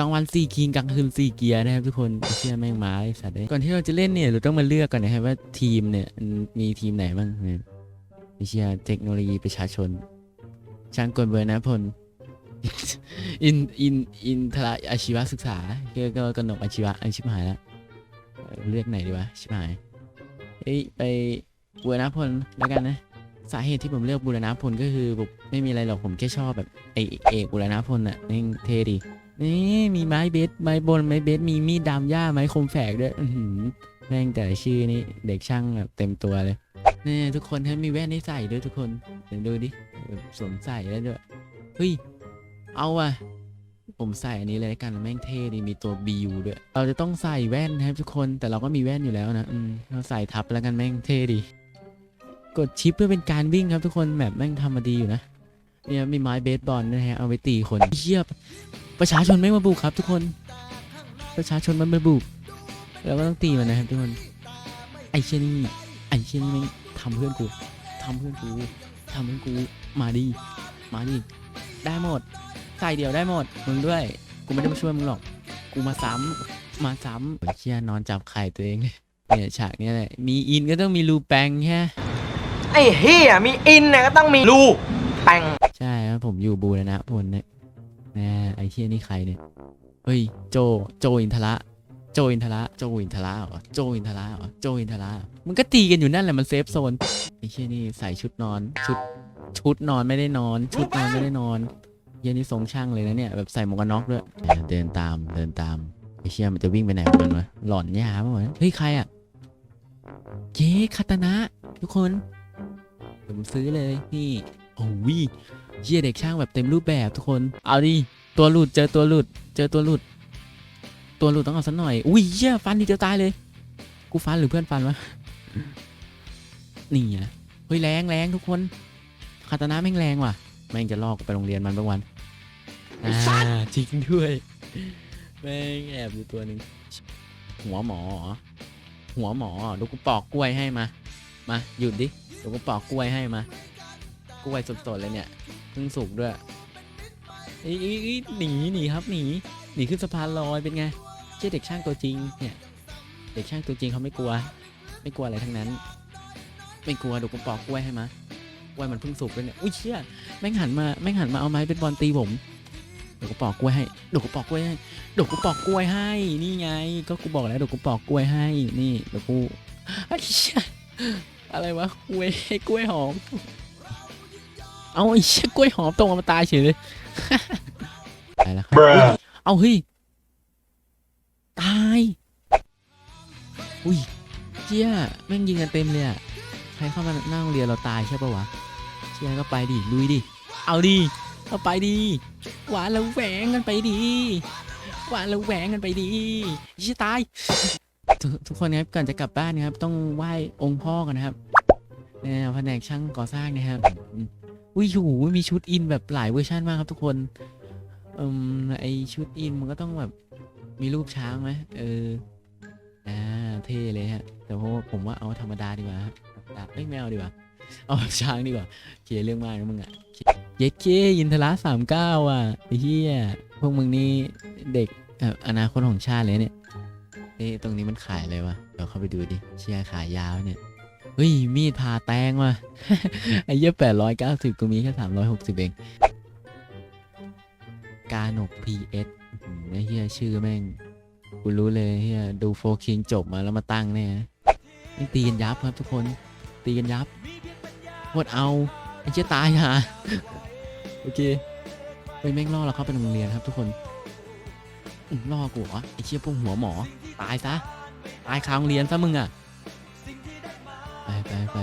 กลางวันสี่คิงกลางคืนสี่เกียร์นะครับทุกคนเชื่อแม่งมาไอ้สัตว์เอ้ยก่อนที่เราจะเล่นเนี่ยเราต้องมาเลือกก่อนนะครับว่าทีมเนี่ยมีทีมไหนบ้างเนี่ยไอ้เชื่อเทคโนโลยีประชาชน ช่างกลเบอร์นะพลอินอินอินทระอาชีวศึกษาก็ก็กนกอาชีวะอาชิบหายแล้วเลือกไหนดีวะชิบหายเอ้ยไปบูรณพลแล้วกันนะ สาเหตุที่ผมเลือกบูรณพลก็คือผมไม่มีอะไรหรอกผมแค่ชอบแบบไอเอกบูรณพลอะแม่งเท่ดี นี่มีไม้เบสไม้บนไม้เบสมีมีดดามหญ้าไม้คมแฝกด้วย อือหือแม่งแต่ชื่อนี่เด็กช่างแบบเต็มตัวเลยนี่ทุกคนให้มีแว่นให้ใส่ด้วยทุกคนเดี๋ยวดูดิแบบสวมใส่แล้วด้วยเฮ้ยเอาว่ะผมใส่อันนี้เลยกันแม่งเท่ดีมีตัวบิวด้วย เราจะต้องใส่แว่นนะครับทุกคนแต่เราก็มีแว่นอยู่แล้วนะอืมเราใส่ทับแล้วกันแม่งเท่ดี กดชิปเพื่อเป็นการวิ่งครับทุกคนแบบแม่งทำมาดีอยู่นะ เนี่ยมีไม้เบสบอลนะฮะเอาไว้ตีคนเชียบ ประชาชนไม่มาบุกครับ ทุกคน ประชาชนมันมาบุกเราก็ต้องตีมันนะครับทุกคนไอเช่นี่ไอเช่นนี่แม่ทำเพื่อนกูทำเพื่อนกูทำเพื่อนกูมาดีมาดีได้หมดใส่เดียวได้หมดมึงด้วย กูไม่ได้มาช่วยมึงหรอก กูมาซ้ำมาซ้ำเชี่ยนอนจับไข่ตัวเองเนี่ยฉากเนี้ยแหละมีอินก็ต้องมีรูแปงแค่ไอ้เฮียมีอินเนี่ยก็ต้องมีรูแปง ผมอยู่บูรณะพลเนี่ยแน่ไอ้เชี่ยนี่ใครเนี่ย เฮ้ย โจ โจอินทระโจอินทระโจอินทระเหรอ โจอินทระเหรอ โจอินทระมันก็ตีกันอยู่นั่นแหละ มันเซฟโซน ไอ้เชี่ยนี่ใส่ชุดนอน ชุด ชุดนอนไม่ได้นอน ชุดนอนไม่ได้นอนเหี้ยันนี่ทรงช่างเลยนะเนี่ย แบบใส่หมวกกันน็อกด้วย เดินตาม เดินตาม ไอ้เชี่ยมันจะวิ่งไปไหนของมันวะ หลอนยาปะวะเฮ้ย ใครอะเย้คาตานะ ทุกคน ผมซื้อเลย นี่ โอ้วิเยี่ยเด็กช่างแบบเต็มรูปแบบทุกคน เอาดิ ตัวหลุดเจอตัวหลุด เจอตัวหลุด ตัวหลุดต้องเอาสักหน่อย อุ้ยเยี่ยฟันทีเดียวตายเลย กูฟันหรือเพื่อนฟันวะ นี่อะเฮ้ยแรงแรงทุกคน คาตานะแม่งแรงว่ะ แม่งจะลอกกูไปโรงเรียนมันบางวันอ่าจริงด้วย แม่งแอบอยู่ตัวหนึ่งหัวหมอเหรอหัวหมอเหรอเดูกูปอกกล้วยให้มา มาหยุดดิเดี๋ยวกูปอกกล้วยให้มา กล้วยสดๆเลยเนี่ยเพิ่งสุกด้วยอีอีหนีหนีครับหนีหนีขึ้นสะพานลอยเป็นไงเชื่อเด็กช่างตัวจริงเนี่ยเด็กช่างตัวจริงเขาไม่กลัว ไม่กลัวอะไรทั้งนั้น ไม่กลัวดี๋ยวกูปอกกล้วยให้มากล้วยมันเพิ่งสุกเลยเนี่ยอุ้ยเชี่ยแม่งหันมาแม่งหันมาเอาไม้เป็นบอลตีผมเดี๋ยวกูปอกกล้วยให้เดี๋ยวกูปอกกล้วยให้เดี๋ยวกูปอกกล้วยให้ นี่ไง ก็กูบอกแล้วเดี๋ยวกูปอกกล้วยให้ นี่เดี๋ยวกูอ้เชี่ยอะไรวะกล้วยให้กล้วยหอม เอาไอ้เชี่ยกล้วยหอมตรงมาตายเฉยเลยตายแล้วครับอุ๊ยเอาเฮ้ยตายอุ้ยเจี๊ยแม่งยิงกันเต็มเลยอะใครเข้ามาหน้าโรงเรียนเราตายใช่ปะวะเชียก็ไปดิลุยดิเอาดิเอาไปดิหวานแล้วแหวงกันไปดิหวานแล้วแหวงกันไปดิเชี่ยตายทุกทุกคนครับก่อนจะกลับบ้านนะครับ ต้องไหว้องค์พ่อกันนะครับเนี่ยแผนกช่างก่อสร้างนะครับ อุ้ยโหมีชุดอินแบบหลายเวอร์ชันมากครับทุกคนอืมไอชุดอินมันก็ต้องแบบมีรูปช้างไหมเอออ่าเท่เลยฮะ แต่เพราะผมว่าเอาธรรมดาดีกว่าฮะธรรมดาเอ้ยไม่เอาดีกว่า เอาช้างดีกว่าเคลียเรื่องมากนะมึงอะเย็ดเก้ยินทละสามเก้าอะไอ้เหี้ยพวกมึงนี่เด็กอนาคตของชาติเลยเนี่ยเอ๊ะตรงนี้มันขายอะไรวะเดี๋ยวเข้าไปดูดิเชียร์ขายยาวเนี่ย เฮ้ย มีดผ่าแตงว่ะไอ้เหี้ยแปดร้อยเก้าสิบกูมีแค่สามร้อยหกสิบเองกาหนก PS อื้อหือไอ้เหี้ยชื่อแม่ง กูรู้เลยเหี้ยดูโฟคิงจบมาแล้วมาตั้งเนี่ยนี่ตีกันยับครับทุกคน ตีกันยับโคตรเอาไอ้เชี่ยตายฮะโอเคไปแม่งล่อเราเข้าไปโรงเรียนครับทุกคนล่อกูเหรอไอ้เชี่ยพวกหัวหมอ ตายซะ ตายคาโรงเรียนซะมึงอะ ไปไป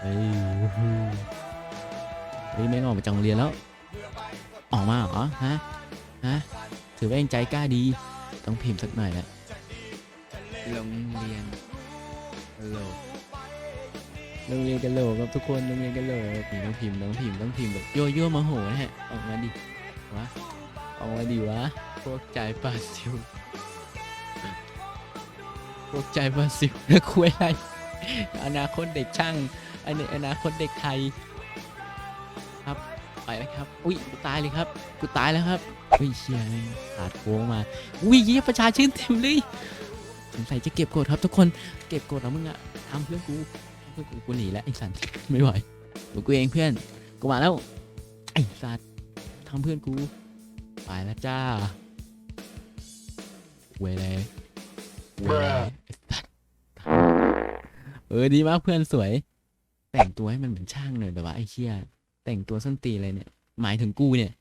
ไปเฮ้ยวู้ฮู้เฮ้ยแม่งออกมาจากโรงเรียนแล้ว ออกมาเหรอฮะฮะถือว่าเองใจกล้าดี ต้องพิมพ์สักหน่อยแหละโรงเรียนกะโหลกโรงเรียนกันโหลกครับทุกคนโรงเรียนกันโหลกนี่ต้องพิมพ์ต้องพิมพ์ต้องพิมพ์แบบโยโย่โมโหนะฮะออกมาดิวะออกมาดิวะพวกใจปลาซิวพวกใจปลาซิวคุยอะไร อนาคตเด็กช่างอันนี้อนาคตเด็กไทยครับไปไหมครับ อุ้ยกูตายเลยครับกูตายแล้วครับเฮ้ยเชี่ยแม่งขาดโค้งมาอุ้ยเยี่ยประชาชื่นเต็มเลยสงสัยจะเก็บกดครับทุกคนเก็บกดแล้วมึงอะทำเพื่อนกูเพื่อนกูกูหนีแล้วไอ้สันไม่ไหวกูกูเองเพื่อนกูมาแล้วไอ้สัตว์ทำเพื่อนกูไปแล้วจ้าเวยเลยเวยเลยไอ้สัตว์เออดีมากเพื่อนสวย แต่งตัวให้มันเหมือนช่างหน่อยแต่ว่าไอ้เชี่ยแต่งตัวส้นตีนอะไรเนี่ย หมายถึงกูเนี่ย